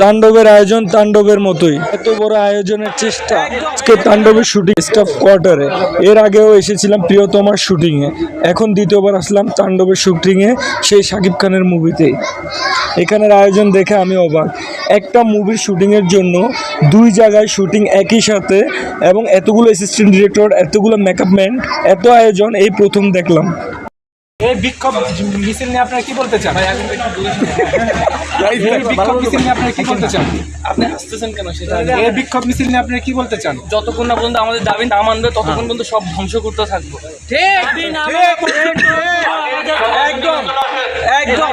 তাণ্ডবের আয়োজন তাণ্ডবের মতোই। এত বড় আয়োজনের চেষ্টা। আজকে তাণ্ডবের শুটিং স্টাফ কোয়ার্টারে। এর আগেও এসেছিলাম প্রিয়তমার শুটিংয়ে। এখন দ্বিতীয়বার আসলাম তাণ্ডবের শুটিংয়ে সেই শাকিব খানের মুভিতেই এখানের আয়োজন দেখে আমি অবাক। একটা মুভির শুটিংয়ের জন্য দুই জায়গায় শুটিং একই সাথে এবং এতগুলো অ্যাসিস্ট্যান্ট ডিরেক্টর এতগুলো মেকআপ ম্যান এত আয়োজন এই প্রথম দেখলাম। আপনি হাসতেছেন কেন সেটা? বিক্ষোভ মিছিল নিয়ে আপনারা কি বলতে চান? যতক্ষণ না পর্যন্ত আমাদের দাবি না মানবে ততক্ষণ পর্যন্ত সব ধ্বংস করতে থাকব। ঠিক। একদম একদম।